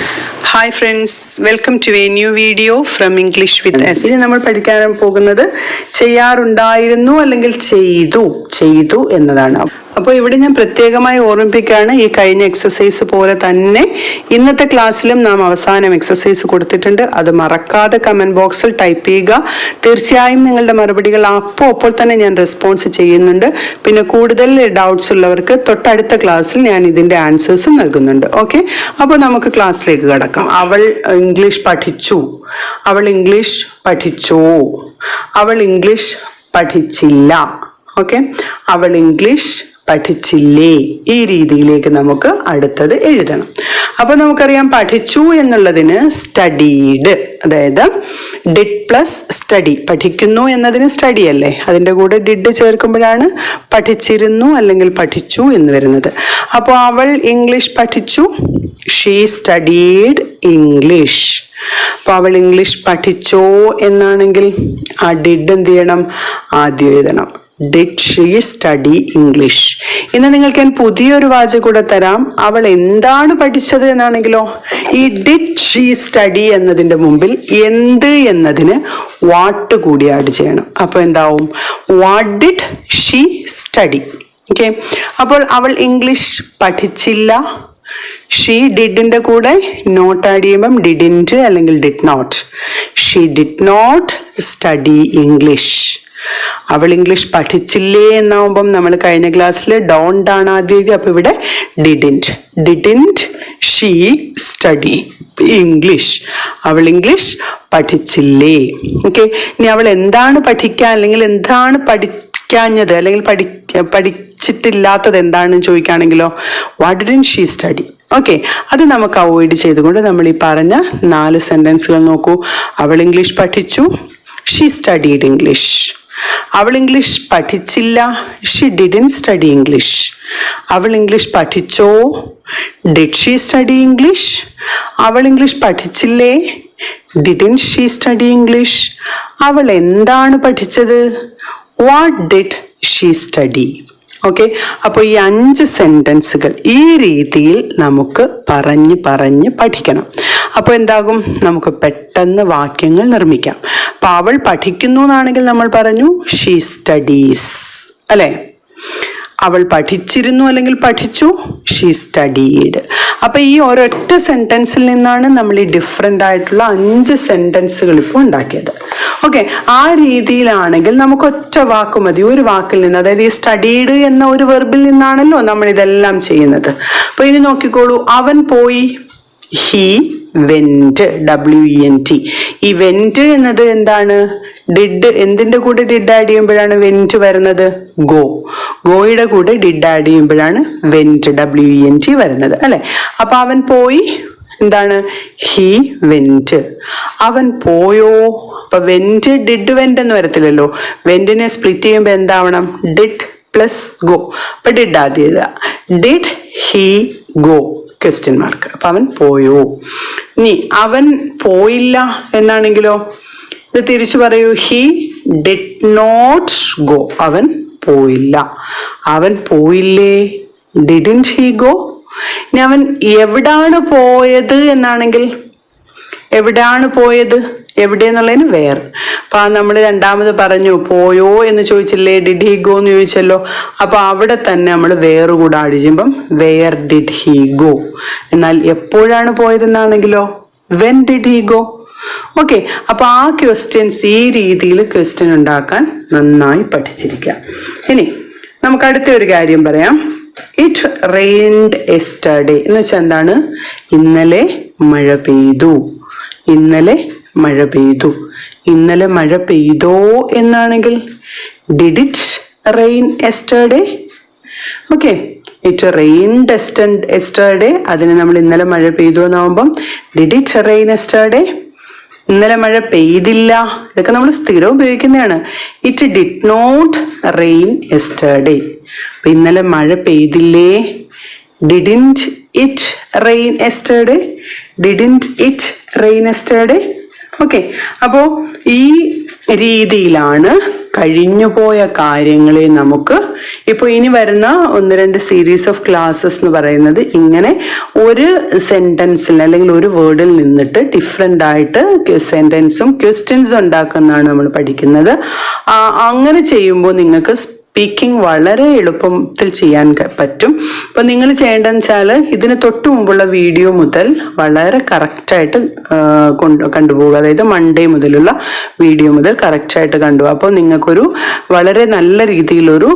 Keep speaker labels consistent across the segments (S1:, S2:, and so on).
S1: Hi friends welcome to a new video from English with S ഇനി നമ്മൾ പഠിക്കാൻ പോകുന്നത് ചെയ്യാറുണ്ടായിരുന്നു അല്ലെങ്കിൽ ചെയ്തു. ചെയ്തു എന്നതാണ്. അപ്പോൾ ഇവിടെ ഞാൻ പ്രത്യേകമായി ഓർമ്മിപ്പിക്കുകയാണ് ഈ കഴിഞ്ഞ എക്സസൈസ് പോലെ തന്നെ ഇന്നത്തെ ക്ലാസ്സിലും നാം അവസാനം എക്സസൈസ് കൊടുത്തിട്ടുണ്ട്. അത് മറക്കാതെ കമന്റ് ബോക്സിൽ ടൈപ്പ് ചെയ്യുക. തീർച്ചയായും നിങ്ങളുടെ മറുപടികൾ അപ്പോൾ അപ്പോൾ തന്നെ ഞാൻ റെസ്പോൺസ് ചെയ്യുന്നുണ്ട്. പിന്നെ കൂടുതൽ ഡൗട്ട്സ് ഉള്ളവർക്ക് തൊട്ടടുത്ത ക്ലാസ്സിൽ ഞാൻ ഇതിന്റെ ആൻസേഴ്സും നൽകുന്നുണ്ട്. ഓക്കെ അപ്പോൾ നമുക്ക് ക്ലാസ്സിലേക്ക് കിടക്കാം. അവൾ ഇംഗ്ലീഷ് പഠിച്ചു. അവൾ ഇംഗ്ലീഷ് പഠിച്ചു. അവൾ ഇംഗ്ലീഷ് പഠിച്ചില്ല. ഓക്കെ അവൾ ഇംഗ്ലീഷ് പഠിച്ചില്ലേ? ഈ രീതിയിലേക്ക് നമുക്ക് അടുത്തത് എഴുതണം. അപ്പൊ നമുക്കറിയാം പഠിച്ചു എന്നുള്ളതിന് സ്റ്റഡീഡ് അതായത് ഡിഡ് പ്ലസ് സ്റ്റഡി പഠിക്കുന്നു എന്നതിന് സ്റ്റഡി അല്ലേ? അതിന്റെ കൂടെ ഡിഡ് ചേർക്കുമ്പോഴാണ് പഠിച്ചിരുന്നു അല്ലെങ്കിൽ പഠിച്ചു എന്ന് വരുന്നത്. അപ്പോൾ അവൾ ഇംഗ്ലീഷ് പഠിച്ചു ഷീ സ്റ്റഡീഡ് ഇംഗ്ലീഷ് അപ്പോൾ അവൾ ഇംഗ്ലീഷ് പഠിച്ചോ എന്നാണെങ്കിൽ ആ ഡിഡ് എന്ത് ചെയ്യണം? ആദ്യം എഴുതണം. ഡിഡ് ഷീ സ്റ്റഡി ഇംഗ്ലീഷ് ഇന്ന് നിങ്ങൾക്ക് ഞാൻ പുതിയൊരു വാചകം കൂടെ തരാം. അവൾ എന്താണ് പഠിച്ചത് എന്നാണെങ്കിലോ? ഈ ഡിഡ് ഷീ സ്റ്റഡി എന്നതിന്റെ മുമ്പിൽ എന്ത് എന്നതിന് വാട്ട് കൂടി ആഡ് ചെയ്യണം. അപ്പോൾ എന്താവും? What did she study okay അപ്പോൾ അവൾ ഇംഗ്ലീഷ് പഠിച്ചില്ല. ഷീ ഡിഡിന്റെ കൂടെ നോട്ട് ആഡ് ചെയ്യുമ്പം ഡിഡിന്റ് അല്ലെങ്കിൽ did not she did not study English അവൾ ഇംഗ്ലീഷ് പഠിച്ചില്ലേ എന്നാവുമ്പം നമ്മൾ കഴിഞ്ഞ ക്ലാസ്സിൽ ഡോണ്ട് ആണ് ആദ്യം എഴുതി അപ്പൊ ഇവിടെ didn't didn't she study English അവൾ ഇംഗ്ലീഷ് പഠിച്ചില്ലേ? ഓക്കെ ഇനി അവൾ എന്താണ് പഠിക്കാൻ അല്ലെങ്കിൽ എന്താണ് പഠിക്കാഞ്ഞത് അല്ലെങ്കിൽ പഠി പഠിച്ചിട്ടില്ലാത്തത് എന്താണെന്ന് ചോദിക്കുകയാണെങ്കിലോ what did she study okay അത് നമുക്ക് അവോയ്ഡ് ചെയ്തുകൊണ്ട് നമ്മൾ ഈ പറഞ്ഞ നാല് സെന്റൻസുകൾ നോക്കൂ. അവൾ ഇംഗ്ലീഷ് പഠിച്ചു. ഷീ സ്റ്റഡീഡ് ഇംഗ്ലീഷ് അവൾ ഇംഗ്ലീഷ് പഠിച്ചില്ല. ഷി ഡിഡിൻ സ്റ്റഡി ഇംഗ്ലീഷ് അവൾ ഇംഗ്ലീഷ് പഠിച്ചോ? ഡിഡ് ഷീ സ്റ്റഡി ഇംഗ്ലീഷ് അവൾ ഇംഗ്ലീഷ് പഠിച്ചില്ലേ? ഡിഡിൻ ഷീ സ്റ്റഡി ഇംഗ്ലീഷ് അവൾ എന്താണ് പഠിച്ചത്? What did she study okay അപ്പോൾ ഈ അഞ്ച് സെന്റൻസുകൾ ഈ രീതിയിൽ നമുക്ക് പറഞ്ഞ് പറഞ്ഞ് പഠിക്കണം. അപ്പോൾ എന്താകും? നമുക്ക് പെട്ടെന്ന് വാക്യങ്ങൾ നിർമ്മിക്കാം. അപ്പം അവൾ പഠിക്കുന്നു എന്നാണെങ്കിൽ നമ്മൾ പറഞ്ഞു ഷീ സ്റ്റഡീസ് അല്ലേ? അവൾ പഠിച്ചിരുന്നു അല്ലെങ്കിൽ പഠിച്ചു ഷീ സ്റ്റഡീഡ് അപ്പൊ ഈ ഒരൊറ്റ സെന്റൻസിൽ നിന്നാണ് നമ്മൾ ഈ ഡിഫറെന്റ് ആയിട്ടുള്ള അഞ്ച് സെന്റൻസുകൾ ഇപ്പോൾ ഉണ്ടാക്കിയത്. ഓക്കെ ആ രീതിയിലാണെങ്കിൽ നമുക്ക് ഒറ്റ വാക്ക് മതി. ഒരു വാക്കിൽ നിന്ന് അതായത് ഈ സ്റ്റഡീഡ് എന്ന ഒരു വെർബിൽ നിന്നാണല്ലോ നമ്മൾ ഇതെല്ലാം ചെയ്യുന്നത്. അപ്പോൾ ഇനി നോക്കിക്കോളൂ. അവൻ പോയി he went W E N T ഈ വെന്റ് എന്നത് എന്താണ്? ഡിഡ് എന്തിന്റെ കൂടെ ഡിഡ് ആഡ് ചെയ്യുമ്പോഴാണ് വെന്റ് വരുന്നത്? ഗോ. ഗോയുടെ കൂടെ ഡിഡ് ആഡ് ചെയ്യുമ്പോഴാണ് went W E N T വരുന്നത് അല്ലെ? അപ്പൊ അവൻ പോയി എന്താണ്? ഹി വെന്റ് അവൻ പോയോ? അപ്പൊ വെന്റ് ഡിഡ് വെന്റ് എന്ന് വരത്തില്ലല്ലോ. വെന്റിനെ സ്പ്ലിറ്റ് ചെയ്യുമ്പോൾ എന്താവണം? Did plus go. അപ്പൊ ഡിഡ് ആദ്യം did he go. Question mark. അപ്പൊ അവൻ പോയോ? ഇനി അവൻ പോയില്ല എന്നാണെങ്കിലോ? ഇത് തിരിച്ചു പറയൂ ഹി ഡിഡ് നോട്ട് ഗോ അവൻ പോയില്ല. അവൻ പോയില്ലേ? ഡിഡിൻ ഹി ഗോ ഇനി അവൻ എവിടാണ് പോയത് എന്നാണെങ്കിൽ? എവിടാണ് പോയത്? എവിടെ എന്നുള്ളതിന് വേർ. അപ്പൊ നമ്മൾ രണ്ടാമത് പറഞ്ഞു പോയോ? എന്ന് ചോദിച്ചില്ലേ ഡിഡ് ഹി ഗോ എന്ന് ചോദിച്ചല്ലോ. അപ്പൊ അവിടെ തന്നെ നമ്മൾ വേർ കൂടെ ചെയ്യുമ്പം വെയർ ഡിഡ് ഹി ഗോ എന്നാൽ എപ്പോഴാണ് പോയതെന്നാണെങ്കിലോ when did he go okay അപ്പൊ ആ ക്വസ്റ്റ്യൻസ് ഈ രീതിയിൽ ക്വസ്റ്റ്യൻ ഉണ്ടാക്കാൻ നന്നായി പഠിച്ചിരിക്കാം. ഇനി നമുക്ക് അടുത്ത ഒരു കാര്യം പറയാം. ഇറ്റ് റെയിൻഡ് എസ്റ്റർഡേ എന്ന് വെച്ചാൽ എന്താണ്? ഇന്നലെ മഴ പെയ്തു. ഇന്നലെ മഴ പെയ്തു. ഇന്നലെ മഴ പെയ്തോ എന്നാണെങ്കിൽ did it rain yesterday okay it rain ഡെസ്റ്റൻഡ് yesterday അതിന് നമ്മൾ ഇന്നലെ മഴ പെയ്തു എന്നാവുമ്പം ഡിഡ് ഇറ്റ് റെയിൻ എസ്റ്റർഡേ ഇന്നലെ മഴ പെയ്തില്ല. ഇതൊക്കെ നമ്മൾ സ്ഥിരം ഉപയോഗിക്കുന്നതാണ്. It did not rain yesterday അപ്പൊ ഇന്നലെ മഴ പെയ്തില്ലേ? Didn't it rain yesterday didn't it rain yesterday okay അപ്പോ ഈ രീതിയിലാണ് കഴിഞ്ഞുപോയ കാര്യങ്ങളെ നമുക്ക് ഇപ്പൊ ഇനി വരുന്ന ഒന്ന് രണ്ട് സീരീസ് ഓഫ് ക്ലാസ്സസ് എന്ന് പറയുന്നത് ഇങ്ങനെ ഒരു സെന്റൻസിൽ അല്ലെങ്കിൽ ഒരു വേർഡിൽ നിന്നിട്ട് ഡിഫറെന്റ് ആയിട്ട് സെന്റൻസും ക്വസ്റ്റ്യൻസും ഉണ്ടാക്കുന്നതാണ് നമ്മൾ പഠിക്കുന്നത്. അങ്ങനെ ചെയ്യുമ്പോൾ നിങ്ങൾക്ക് സ്പീക്കിംഗ് വളരെ എളുപ്പത്തിൽ ചെയ്യാൻ പറ്റും. അപ്പോൾ നിങ്ങൾ ചെയ്യേണ്ടതെന്ന് വെച്ചാൽ ഇതിന് തൊട്ട് മുമ്പുള്ള വീഡിയോ മുതൽ വളരെ കറക്റ്റായിട്ട് കൊണ്ട് കണ്ടുപോകുക അതായത് മൺഡേ മുതലുള്ള വീഡിയോ മുതൽ കറക്റ്റായിട്ട് കണ്ടുപോകുക അപ്പോൾ നിങ്ങൾക്കൊരു വളരെ നല്ല രീതിയിലൊരു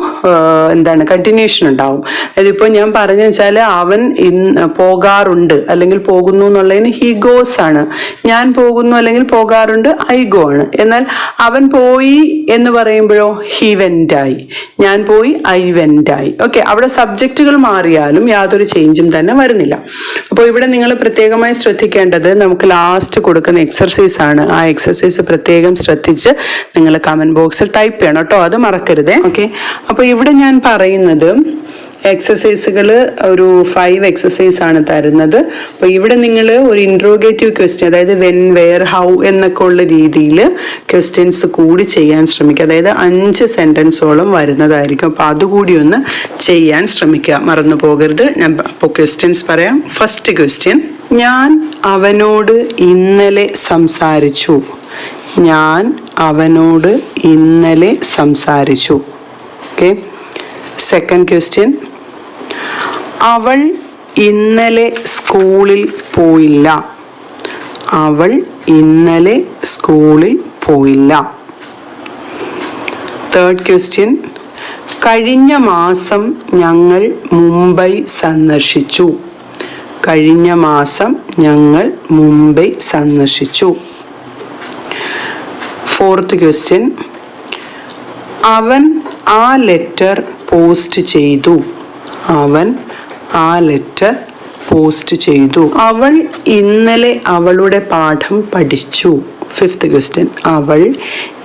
S1: എന്താണ് കണ്ടിന്യൂഷൻ ഉണ്ടാവും. അതായത് ഇപ്പോൾ ഞാൻ പറഞ്ഞു വെച്ചാൽ അവൻ പോകാറുണ്ട് അല്ലെങ്കിൽ പോകുന്നു എന്നുള്ളതിന് ഹി ഗോസ് ആണ്. ഞാൻ പോകുന്നു അല്ലെങ്കിൽ പോകാറുണ്ട് ഐ ഗോ ആണ്. എന്നാൽ അവൻ പോയി എന്ന് പറയുമ്പോഴോ ഹി വെന്റായി ഞാൻ പോയി ഐ വെന്റായി ഓക്കെ അവിടെ സബ്ജക്റ്റുകൾ മാറിയാലും യാതൊരു ചേഞ്ചും തന്നെ വരുന്നില്ല. അപ്പോൾ ഇവിടെ നിങ്ങൾ പ്രത്യേകമായി ശ്രദ്ധിക്കേണ്ടത് നമുക്ക് ലാസ്റ്റ് കൊടുക്കുന്ന എക്സർസൈസ് ആണ്. ആ എക്സർസൈസ് പ്രത്യേകം ശ്രദ്ധിച്ച് നിങ്ങൾ കമന്റ് ബോക്സിൽ ടൈപ്പ് ചെയ്യണം കേട്ടോ. അത് മറക്കരുതേ. ഓക്കെ അപ്പോൾ ഇവിടെ ഞാൻ പറയുന്നത് എക്സസൈസുകൾ ഒരു ഫൈവ് എക്സസൈസ് ആണ് തരുന്നത്. അപ്പോൾ ഇവിടെ നിങ്ങൾ ഒരു ഇൻട്രോഗേറ്റീവ് ക്വസ്റ്റ്യൻ അതായത് വെൻ വെയർ ഹൗ എന്നൊക്കെ ഉള്ള രീതിയിൽ ക്വസ്റ്റ്യൻസ് കൂടി ചെയ്യാൻ ശ്രമിക്കുക. അതായത് അഞ്ച് സെന്റൻസോളം വരുന്നതായിരിക്കും. അപ്പോൾ അതുകൂടി ഒന്ന് ചെയ്യാൻ ശ്രമിക്കുക. മറന്നു പോകരുത്. ഞാൻ അപ്പോൾ ക്വസ്റ്റ്യൻസ് പറയാം. ഫസ്റ്റ് ക്വസ്റ്റ്യൻ ഞാൻ അവനോട് ഇന്നലെ സംസാരിച്ചു. ഞാൻ അവനോട് ഇന്നലെ സംസാരിച്ചു. ഓക്കെ സെക്കൻഡ് ക്വസ്റ്റ്യൻ അവൾ ഇന്നലെ സ്കൂളിൽ പോയില്ല. അവൾ ഇന്നലെ സ്കൂളിൽ പോയില്ല. തേർഡ് ക്വസ്റ്റ്യൻ കഴിഞ്ഞ മാസം ഞങ്ങൾ മുംബൈ സന്ദർശിച്ചു. കഴിഞ്ഞ മാസം ഞങ്ങൾ മുംബൈ സന്ദർശിച്ചു. ഫോർത്ത് ക്വസ്റ്റ്യൻ അവൻ ആ ലെറ്റർ പോസ്റ്റ് ചെയ്തു. അവൻ ആ ലെറ്റർ പോസ്റ്റ് ചെയ്തു. അവൾ ഇന്നലെ അവളുടെ പാഠം പഠിച്ചു. ഫിഫ്ത്ത് ക്വസ്റ്റ്യൻ അവൾ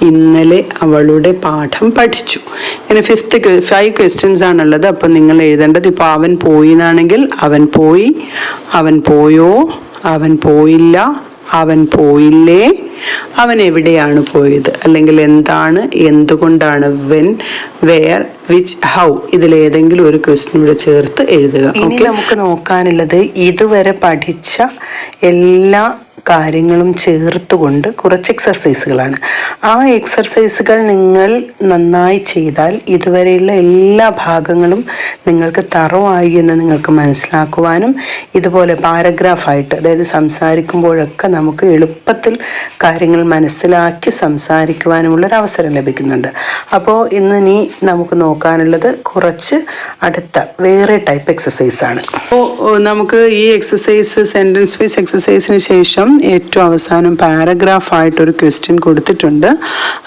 S1: ഇന്നലെ അവളുടെ പാഠം പഠിച്ചു. ഇങ്ങനെ ഫിഫ്ത്ത് ഫൈവ് ക്വസ്റ്റ്യൻസ് ആണുള്ളത്. അപ്പം നിങ്ങൾ എഴുതേണ്ടത് ഇപ്പോൾ അവൻ പോയി എന്നാണെങ്കിൽ അവൻ പോയി. അവൻ പോയോ? അവൻ പോയില്ല. അവൻ പോയില്ലേ? അവൻ എവിടെയാണ് പോയത്? അല്ലെങ്കിൽ എന്താണ്? എന്തുകൊണ്ടാണ് വെൻ വെയർ വിച്ച് ഹൗ ഇതിലേതെങ്കിലും ഒരു ക്വസ്റ്റ്യൻ ഇവിടെ ചേർത്ത് എഴുതുക. ഇനി നമുക്ക് നോക്കാനുള്ളത് ഇതുവരെ പഠിച്ച എല്ലാ കാര്യങ്ങളും ചേർത്തുകൊണ്ട് കുറച്ച് എക്സർസൈസുകളാണ് ആ എക്സർസൈസുകൾ നിങ്ങൾ നന്നായി ചെയ്താൽ ഇതുവരെയുള്ള എല്ലാ ഭാഗങ്ങളും നിങ്ങൾക്ക് തറവായി എന്ന് നിങ്ങൾക്ക് മനസ്സിലാക്കുവാനും ഇതുപോലെ പാരഗ്രാഫായിട്ട് അതായത് സംസാരിക്കുമ്പോഴൊക്കെ നമുക്ക് എളുപ്പത്തിൽ കാര്യങ്ങൾ മനസ്സിലാക്കി സംസാരിക്കുവാനുമുള്ള ഒരു അവസരം ലഭിക്കുന്നുണ്ട്. അപ്പോൾ ഇന്ന് ഇനി നമുക്ക് നോക്കാനുള്ളത് കുറച്ച് അടുത്ത വേറെ ടൈപ്പ് എക്സസൈസാണ് അപ്പോൾ നമുക്ക് ഈ എക്സസൈസ് സെന്റൻസ് വൈസ് എക്സസൈസിന് ശേഷം ഏറ്റവും അവസാനം പാരഗ്രാഫ് ആയിട്ട് ഒരു ക്വസ്റ്റ്യൻ കൊടുത്തിട്ടുണ്ട്.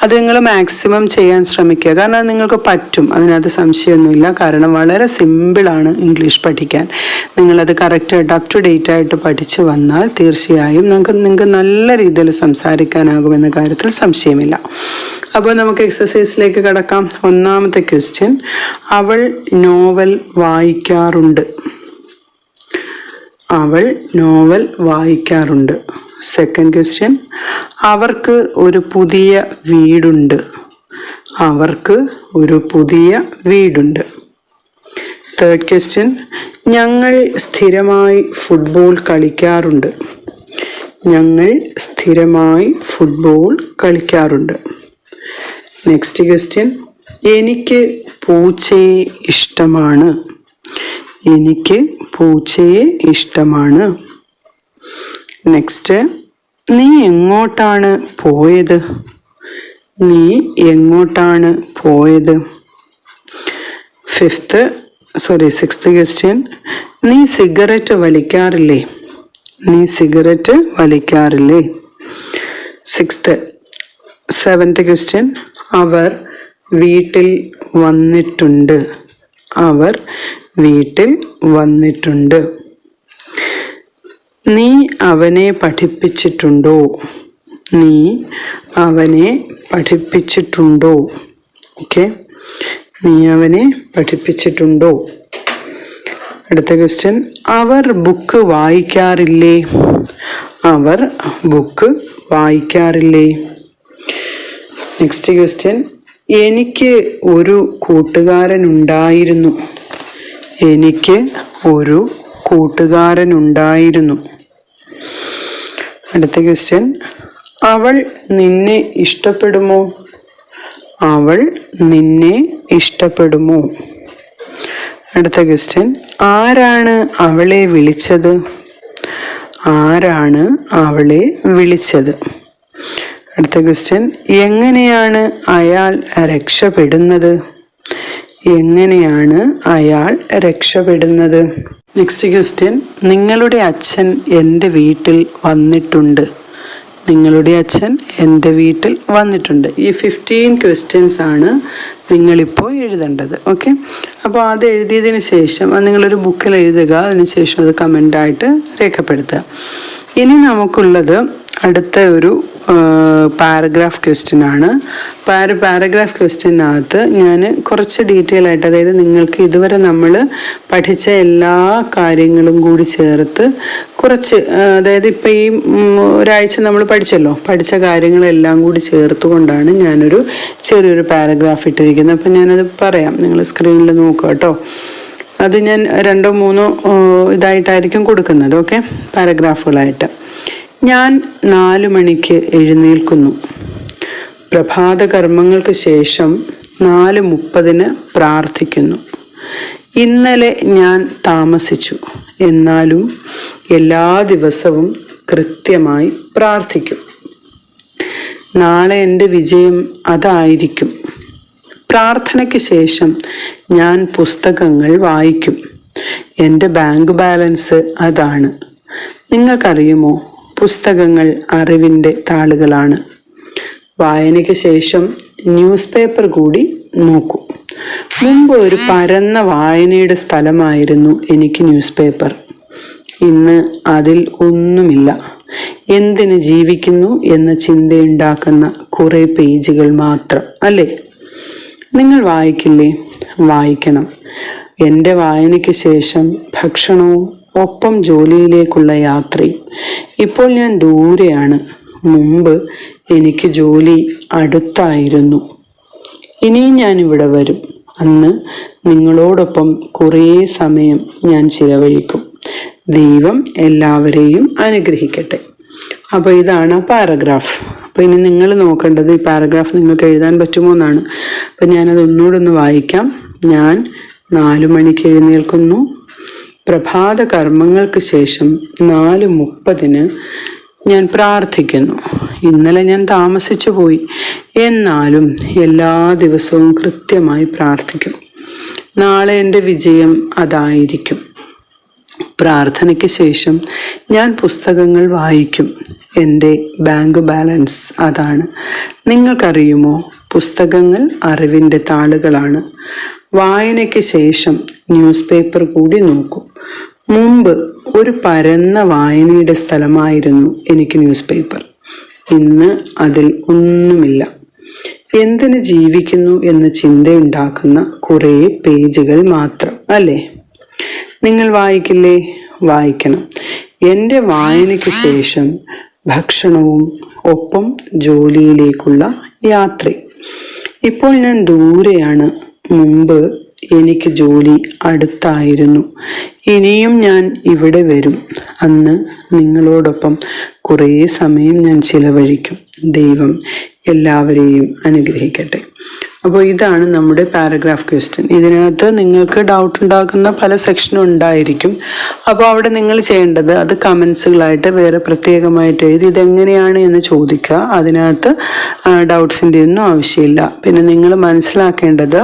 S1: അത് നിങ്ങൾ മാക്സിമം ചെയ്യാൻ ശ്രമിക്കുക. കാരണം അത് നിങ്ങൾക്ക് പറ്റും. അതിനകത്ത് സംശയമൊന്നുമില്ല. കാരണം വളരെ സിമ്പിളാണ് ഇംഗ്ലീഷ് പഠിക്കാൻ. നിങ്ങളത് കറക്റ്റായിട്ട് അപ് ടു ഡേറ്റ് ആയിട്ട് പഠിച്ചു വന്നാൽ തീർച്ചയായും നിങ്ങൾക്ക് നിങ്ങൾക്ക് നല്ല രീതിയിൽ സംസാരിക്കാനാകുമെന്ന കാര്യത്തിൽ സംശയമില്ല. അപ്പോൾ നമുക്ക് എക്സസൈസിലേക്ക് കടക്കാം. ഒന്നാമത്തെ ക്വസ്റ്റ്യൻ അവൾ നോവൽ വായിക്കാറുണ്ട്. അവൾ നോവൽ വായിക്കാറുണ്ട്. സെക്കൻഡ് ക്വസ്റ്റ്യൻ അവർക്ക് ഒരു പുതിയ വീടുണ്ട്. അവർക്ക് ഒരു പുതിയ വീടുണ്ട്. തേർഡ് ക്വസ്റ്റ്യൻ ഞങ്ങൾ സ്ഥിരമായി ഫുട്ബോൾ കളിക്കാറുണ്ട്. ഞങ്ങൾ സ്ഥിരമായി ഫുട്ബോൾ കളിക്കാറുണ്ട്. നെക്സ്റ്റ് ക്വസ്റ്റ്യൻ എനിക്ക് പൂച്ചയെ ഇഷ്ടമാണ്. എനിക്ക് പൂച്ചയെ ഇഷ്ടമാണ്. നെക്സ്റ്റ് നീ എങ്ങോട്ടാണ് പോയത്? നീ എങ്ങോട്ടാണ് പോയത്? ഫിഫ്ത്ത് സോറി സിക്സ്ത് ക്വസ്റ്റ്യൻ നീ സിഗരറ്റ് വലിക്കാറില്ലേ? നീ സിഗരറ്റ് വലിക്കാറില്ലേ? സിക്സ്ത് സെവൻത് ക്വസ്റ്റ്യൻ അവർ വീട്ടിൽ വന്നിട്ടുണ്ട്. അവർ വീട്ടിൽ വന്നിട്ടുണ്ട്. നീ അവനെ പഠിപ്പിച്ചിട്ടുണ്ടോ? നീ അവനെ പഠിപ്പിച്ചിട്ടുണ്ടോ? ഓക്കെ നീ അവനെ പഠിപ്പിച്ചിട്ടുണ്ടോ? അടുത്ത ക്വസ്റ്റ്യൻ അവർ ബുക്ക് വായിക്കാറില്ലേ? അവർ ബുക്ക് വായിക്കാറില്ലേ? നെക്സ്റ്റ് ക്വസ്റ്റ്യൻ എനിക്ക് ഒരു കൂട്ടുകാരനുണ്ടായിരുന്നു എനിക്ക് ഒരു കൂട്ടുകാരനുണ്ടായിരുന്നു. അടുത്ത ക്വസ്റ്റ്യൻ അവൾ നിന്നെ ഇഷ്ടപ്പെടുമോ? അവൾ നിന്നെ ഇഷ്ടപ്പെടുമോ? അടുത്ത ക്വസ്റ്റ്യൻ ആരാണ് അവളെ വിളിച്ചത്? ആരാണ് അവളെ വിളിച്ചത്? അടുത്ത ക്വസ്റ്റ്യൻ എങ്ങനെയാണ് അയാൾ രക്ഷപ്പെടുന്നത്? എങ്ങനെയാണ് അയാൾ രക്ഷപ്പെടുന്നത്? നെക്സ്റ്റ് ക്വസ്റ്റ്യൻ നിങ്ങളുടെ അച്ഛൻ എന്റെ വീട്ടിൽ വന്നിട്ടുണ്ട്. നിങ്ങളുടെ അച്ഛൻ എന്റെ വീട്ടിൽ വന്നിട്ടുണ്ട്. ഈ ഫിഫ്റ്റീൻ ക്വസ്റ്റ്യൻസ് ആണ് നിങ്ങളിപ്പോൾ എഴുതേണ്ടത്. ഓക്കെ അപ്പോൾ അത് എഴുതിയതിന് ശേഷം അത് നിങ്ങളൊരു ബുക്കിൽ എഴുതുക. അതിനുശേഷം അത് കമന്റായിട്ട് രേഖപ്പെടുത്തുക. ഇനി നമുക്കുള്ളത് അടുത്ത ഒരു പാരഗ്രാഫ് ക്വസ്റ്റ്യൻ ആണ്. പാര പാരഗ്രാഫ് ക്വസ്റ്റ്യനകത്ത് ഞാൻ കുറച്ച് ഡീറ്റെയിൽ ആയിട്ട് അതായത് നിങ്ങൾക്ക് ഇതുവരെ നമ്മൾ പഠിച്ച എല്ലാ കാര്യങ്ങളും കൂടി ചേർത്ത് കുറച്ച് അതായത് ഇപ്പം ഈ ഒരാഴ്ച നമ്മൾ പഠിച്ചല്ലോ. പഠിച്ച കാര്യങ്ങളെല്ലാം കൂടി ചേർത്തുകൊണ്ടാണ് ഞാനൊരു ചെറിയൊരു പാരഗ്രാഫ് ഇട്ടിരിക്കുന്നത്. അപ്പം ഞാനത് പറയാം. നിങ്ങൾ സ്ക്രീനിൽ നോക്കുക കേട്ടോ. അത് ഞാൻ രണ്ടോ മൂന്നോ ഇതായിട്ടായിരിക്കും കൊടുക്കുന്നത്. ഓക്കെ? പാരഗ്രാഫുകളായിട്ട് ഞാൻ നാലു മണിക്ക് എഴുന്നേൽക്കുന്നു. പ്രഭാത കർമ്മങ്ങൾക്ക് ശേഷം നാല് മുപ്പതിന് പ്രാർത്ഥിക്കുന്നു. ഇന്നലെ ഞാൻ താമസിച്ചു. എന്നാലും എല്ലാ ദിവസവും കൃത്യമായി പ്രാർത്ഥിക്കും. നാളെ എന്റെ വിജയം അതായിരിക്കും. പ്രാർത്ഥനയ്ക്ക് ശേഷം ഞാൻ പുസ്തകങ്ങൾ വായിക്കും. എന്റെ ബാങ്ക് ബാലൻസ് അതാണ്. നിങ്ങൾക്കറിയുമോ? പുസ്തകങ്ങൾ അറിവിന്റെ താളുകളാണ്. വായനയ്ക്ക് ശേഷം ന്യൂസ് പേപ്പർ കൂടി നോക്കൂ. മുമ്പ് ഒരു പരന്ന വായനയുടെ സ്ഥലമായിരുന്നു എനിക്ക് ന്യൂസ് പേപ്പർ. ഇന്ന് അതിൽ ഒന്നുമില്ല. എന്തിന് ജീവിക്കുന്നു എന്ന ചിന്തയുണ്ടാക്കുന്ന കുറേ പേജുകൾ മാത്രം അല്ലേ? നിങ്ങൾ വായിക്കില്ലേ? വായിക്കണം. എന്റെ വായനയ്ക്ക് ശേഷം ഭക്ഷണവും ഒപ്പം ജോലിയിലേക്കുള്ള യാത്രയും ഇപ്പോൾ ഞാൻ ദൂരെയാണ്. മുമ്പ് എനിക്ക് ജോലി അടുത്തായിരുന്നു. ഇനിയും ഞാൻ ഇവിടെ വരും. അന്ന് നിങ്ങളോടൊപ്പം കുറേ സമയം ഞാൻ ചിലവഴിക്കും. ദൈവം എല്ലാവരെയും അനുഗ്രഹിക്കട്ടെ. അപ്പോൾ ഇതാണ് ആ പാരഗ്രാഫ്. അപ്പോൾ ഇനി നിങ്ങൾ നോക്കേണ്ടത് ഈ പാരഗ്രാഫ് നിങ്ങൾക്ക് എഴുതാൻ പറ്റുമോ എന്നാണ്. അപ്പം ഞാനത് ഒന്നുകൂടെ ഒന്ന് വായിക്കാം. ഞാൻ നാലു മണിക്ക് എഴുന്നേൽക്കുന്നു. പ്രഭാത കർമ്മങ്ങൾക്ക് ശേഷം നാല് മുപ്പതിന് ഞാൻ പ്രാർത്ഥിക്കുന്നു. ഇന്നലെ ഞാൻ താമസിച്ചു പോയി. എന്നാലും എല്ലാ ദിവസവും കൃത്യമായി പ്രാർത്ഥിക്കും. നാളെ എന്റെ വിജയം അതായിരിക്കും. പ്രാർത്ഥനയ്ക്ക് ശേഷം ഞാൻ പുസ്തകങ്ങൾ വായിക്കും. എന്റെ ബാങ്ക് ബാലൻസ് അതാണ്. നിങ്ങൾക്കറിയുമോ? പുസ്തകങ്ങൾ അറിവിന്റെ താളുകളാണ്. വായനയ്ക്ക് ശേഷം ന്യൂസ് പേപ്പർ കൂടി നോക്കും. മുമ്പ് ഒരു പരന്ന വായനയുടെ സ്ഥലമായിരുന്നു എനിക്ക് ന്യൂസ് പേപ്പർ. ഇന്ന് അതിൽ ഒന്നുമില്ല. എന്തിന് ജീവിക്കുന്നു എന്ന ചിന്തയുണ്ടാക്കുന്ന കുറേ പേജുകൾ മാത്രം അല്ലേ? നിങ്ങൾ വായിക്കില്ലേ? വായിക്കണം. എന്റെ വായനയ്ക്ക് ശേഷം ഭക്ഷണവും ഒപ്പം ജോലിയിലേക്കുള്ള യാത്ര. ഇപ്പോൾ ഞാൻ ദൂരെയാണ് മുമ്പ് എനിക്ക് ജോലി അടുത്തായിരുന്നു. ഇനിയും ഞാൻ ഇവിടെ വരും. അന്ന് നിങ്ങളോടൊപ്പം കുറേ സമയം ഞാൻ ചിലവഴിക്കും. ദൈവം എല്ലാവരെയും അനുഗ്രഹിക്കട്ടെ. അപ്പോൾ ഇതാണ് നമ്മുടെ പാരഗ്രാഫ് ക്വസ്റ്റ്യൻ ഇതിനകത്ത് നിങ്ങൾക്ക് ഡൗട്ട് ഉണ്ടാക്കുന്ന പല സെക്ഷനും ഉണ്ടായിരിക്കും. അപ്പോൾ അവിടെ നിങ്ങൾ ചെയ്യേണ്ടത് അത് കമൻസുകളായിട്ട് വേറെ പ്രത്യേകമായിട്ട് എഴുതി ഇതെങ്ങനെയാണ് എന്ന് ചോദിക്കുക. അതിനകത്ത് ഡൗട്ട്സിന്റെ ഒന്നും ആവശ്യമില്ല. പിന്നെ നിങ്ങൾ മനസ്സിലാക്കേണ്ടത്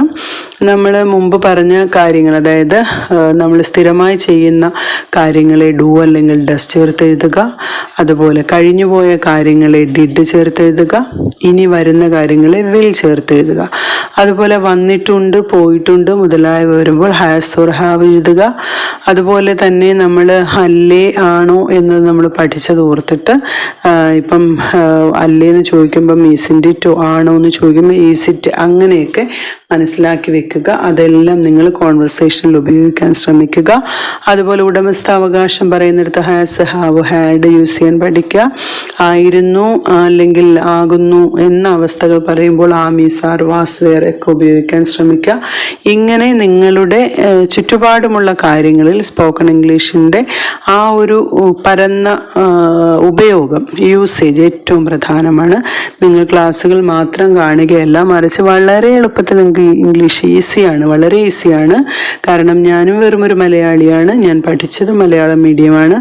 S1: നമ്മൾ മുമ്പ് പറഞ്ഞ കാര്യങ്ങൾ അതായത് നമ്മൾ സ്ഥിരമായി ചെയ്യുന്ന കാര്യങ്ങളെ ഡു അല്ലെങ്കിൽ ഡസ് ചേർത്ത് എഴുതുക. അതുപോലെ കഴിഞ്ഞുപോയ കാര്യങ്ങളെ ഡിഡ് ചേർത്ത് എഴുതുക. ഇനി വരുന്ന കാര്യങ്ങളെ വിൽ ചേർത്ത് എഴുതുക. അതുപോലെ വന്നിട്ടുണ്ട് പോയിട്ടുണ്ട് മുതലായവ വരുമ്പോൾ ഹാസ് ഓർ ഹാവ് എഴുതുക. അതുപോലെ തന്നെ നമ്മൾ അല്ലേ ആണോ എന്ന് നമ്മൾ പഠിച്ചത് ഓർത്തിട്ട് ഇപ്പം അല്ലേ എന്ന് ചോദിക്കുമ്പം ഈസിന്റെ ടു ആണോ എന്ന് ചോദിക്കുമ്പോൾ ഈസിറ്റ് അങ്ങനെയൊക്കെ മനസ്സിലാക്കി വെക്കുക. അതെല്ലാം നിങ്ങൾ കോൺവെർസേഷനിൽ ഉപയോഗിക്കാൻ ശ്രമിക്കുക. അതുപോലെ ഉടമസ്ഥാവകാശം പറയുന്നിടത്ത് ഹാസ് ഹാവ് ഹാഡ് യൂസ് ചെയ്യാൻ പഠിക്കുക. ആയിരുന്നു അല്ലെങ്കിൽ ആകുന്നു എന്ന അവസ്ഥകൾ പറയുമ്പോൾ ആമീസാർ വാസ് വെയർ ഒക്കെ ഉപയോഗിക്കാൻ ശ്രമിക്കുക. ഇങ്ങനെ നിങ്ങളുടെ ചുറ്റുപാടുമുള്ള കാര്യങ്ങളിൽ സ്പോക്കൺ ഇംഗ്ലീഷിന്റെ ആ ഒരു പരന്ന ഉപയോഗം യൂസേജ് ഏറ്റവും പ്രധാനമാണ്. നിങ്ങൾ ക്ലാസ്സുകൾ മാത്രം കാണുകയല്ല മറിച്ച് വളരെ എളുപ്പത്തിൽ നിങ്ങൾക്ക് ഇംഗ്ലീഷ് ഈസിയാണ് വളരെ ഈസിയാണ് കാരണം ഞാനും വെറും ഒരു മലയാളിയാണ് ഞാൻ പഠിച്ചത് Malayalam മീഡിയമാണ്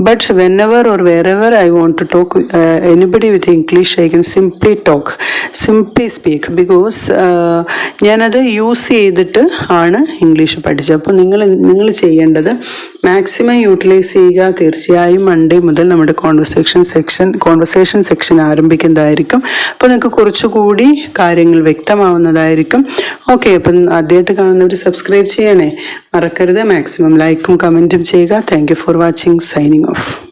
S1: but whenever or wherever I want to talk anybody with English I can simply talk simply speak because ഞാനത് യൂസ് ചെയ്തിട്ട് ആണ് ഇംഗ്ലീഷ് പഠിച്ചത്. അപ്പോൾ നിങ്ങൾ നിങ്ങൾ ചെയ്യേണ്ടത് മാക്സിമം യൂട്ടിലൈസ് ചെയ്യുക. തീർച്ചയായും മൺഡേ മുതൽ നമ്മുടെ കോൺവെർസേഷൻ സെക്ഷൻ കോൺവെർസേഷൻ സെക്ഷൻ ആരംഭിക്കുന്നതായിരിക്കും. അപ്പോൾ നിങ്ങൾക്ക് കുറച്ചുകൂടി കാര്യങ്ങൾ വ്യക്തമാവുന്നതായിരിക്കും. ഓക്കെ അപ്പം ആദ്യമായിട്ട് കാണുന്നവർ സബ്സ്ക്രൈബ് ചെയ്യണേ. മറക്കരുത്. മാക്സിമം ലൈക്കും കമന്റും ചെയ്യുക. Thank for watching signing off